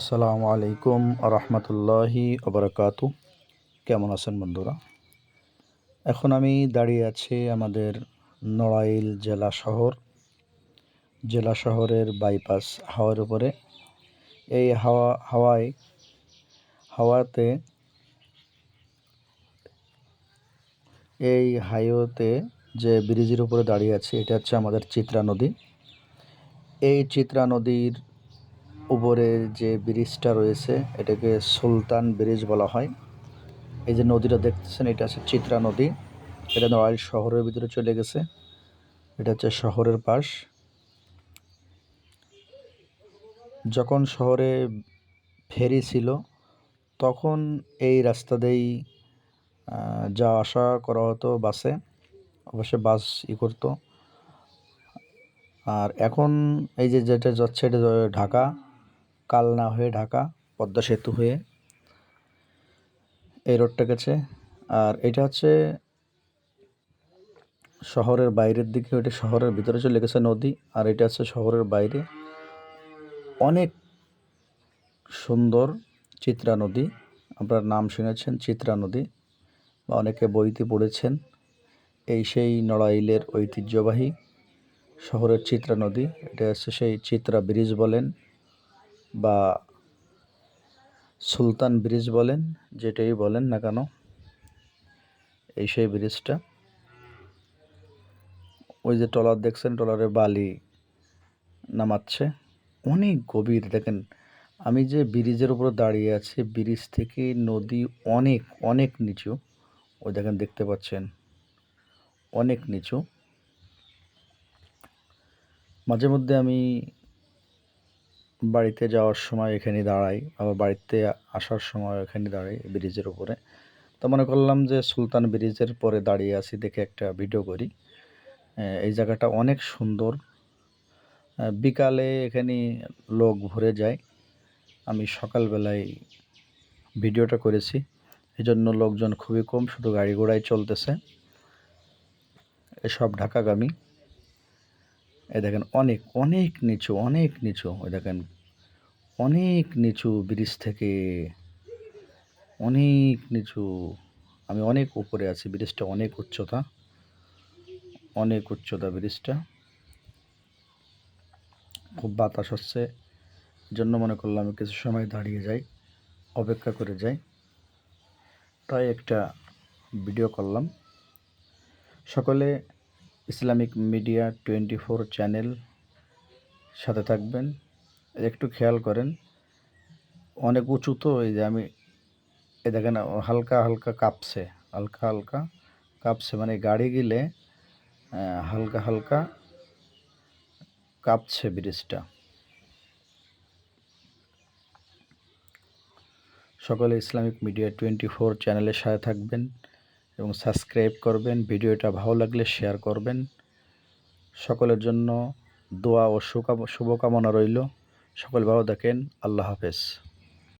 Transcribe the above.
আসসালামু আলাইকুম রহমতুল্লাহি ওবরাকাতু কেমন আছেন বন্ধুরা? এখন আমি দাঁড়িয়ে আছি আমাদের নড়াইল জেলা শহর। জেলা শহরের বাইপাস হাওয়ার উপরে। এই হাওয়া, হাওয়ায়, হাওয়াতে, এই হাইওয়েতে যে ব্রিজের উপরে দাঁড়িয়ে আছে, এটা হচ্ছে আমাদের চিত্রা নদী। এই চিত্রা নদীর উপরের যে ব্রিজটা রয়েছে, এটাকে সুলতান ব্রিজ বলা হয়। এই যে নদীটা দেখতেছেন, এটা আছে চিত্রা নদী। এটা নড়াইল শহরের ভিতরে চলে গেছে। এটা হচ্ছে শহরের পাশ। যখন শহরে ফেরি ছিল, তখন এই রাস্তা দিয়েই যাওয়া আসা করা হতো বাসে। অবশ্যই বাস ই করতো। আর এখন এই যে যেটা যাচ্ছে, এটা ঢাকা। কালনা হয়ে ঢাকা, পদ্মা সেতু হয়ে এই রোডটা গেছে। আর এটা হচ্ছে শহরের বাইরের দিকে ওইটা শহরের ভিতরে চলে গেছে নদী, আর এটা হচ্ছে শহরের বাইরে। অনেক সুন্দর চিত্রা নদী, আপনার নাম শুনেছেন, চিত্রা নদী, বা অনেকে বইতে পড়েছেন। এই সেই নড়াইলের ঐতিহ্যবাহী শহরের চিত্রা নদী, এটা হচ্ছে সেই চিত্রা ব্রিজ বলেন বা সুলতান ব্রিজ বলেন, যেটাই বলেন না কেন, এই সেই ব্রিজটা। ওই যে ট্রলার দেখছেন, ট্রলারে বালি নামাচ্ছে। অনেক গভীর, দেখেন, আমি যে ব্রিজের উপরে দাঁড়িয়ে আছি, ব্রিজ থেকে নদী অনেক অনেক নিচু। ওই দেখেন, দেখতে পাচ্ছেন, অনেক নিচু। মাঝে মধ্যে আমি বাড়িতে যাওয়ার সময় এখানে দাঁড়াই, আবার বাড়িতে আসার সময় এখানে দাঁড়াই ব্রিজের উপরে। তো মনে করলাম যে সুলতান ব্রিজের পরে দাঁড়িয়ে আছি দেখে একটা ভিডিও করি। এই জায়গাটা অনেক সুন্দর। বিকালে এখানে লোক ভরে যায়। আমি সকালবেলায় ভিডিওটা করেছি। এই জন্য লোকজন খুবই কম, শুধু গাড়ি ঘোড়ায় চলতেছে। এসব ঢাকাগামী। এ দেখেন অনেক অনেক নিচু অনেক নিচু। ওই দেখেন অনেক নিচু ব্রিজ থেকে, অনেক নিচু, আমি অনেক উপরে আছি, ব্রিজটা অনেক উচ্চতা অনেক উচ্চতা ব্রিজটা। খুব বাতাস হচ্ছে জন্য মনে করলাম আমি কিছু সময় দাঁড়িয়ে যাই, অপেক্ষা করে যাই। তাই একটা ভিডিও করলাম। সকলে Islamic media twenty four channel সাথে থাকবেন। একটু খেয়াল করেন, অনেক উঁচু তো, এই যে আমি এ দেখেন, হালকা হালকা কাঁপছে, হালকা হালকা কাঁপছে মানে গাড়ি গেলে হালকা হালকা কাঁপছে ব্রিজটা। সকলে ইসলামিক মিডিয়া টোয়েন্টি ফোর চ্যানেলের সাথে থাকবেন এবং সাবস্ক্রাইব করবেন, ভিডিওটা ভালো লাগলে শেয়ার করবেন। সকলের জন্য দোয়া ও শুভকামনা রইল। সকল ভালো দেখেন আল্লাহ হাফেজ।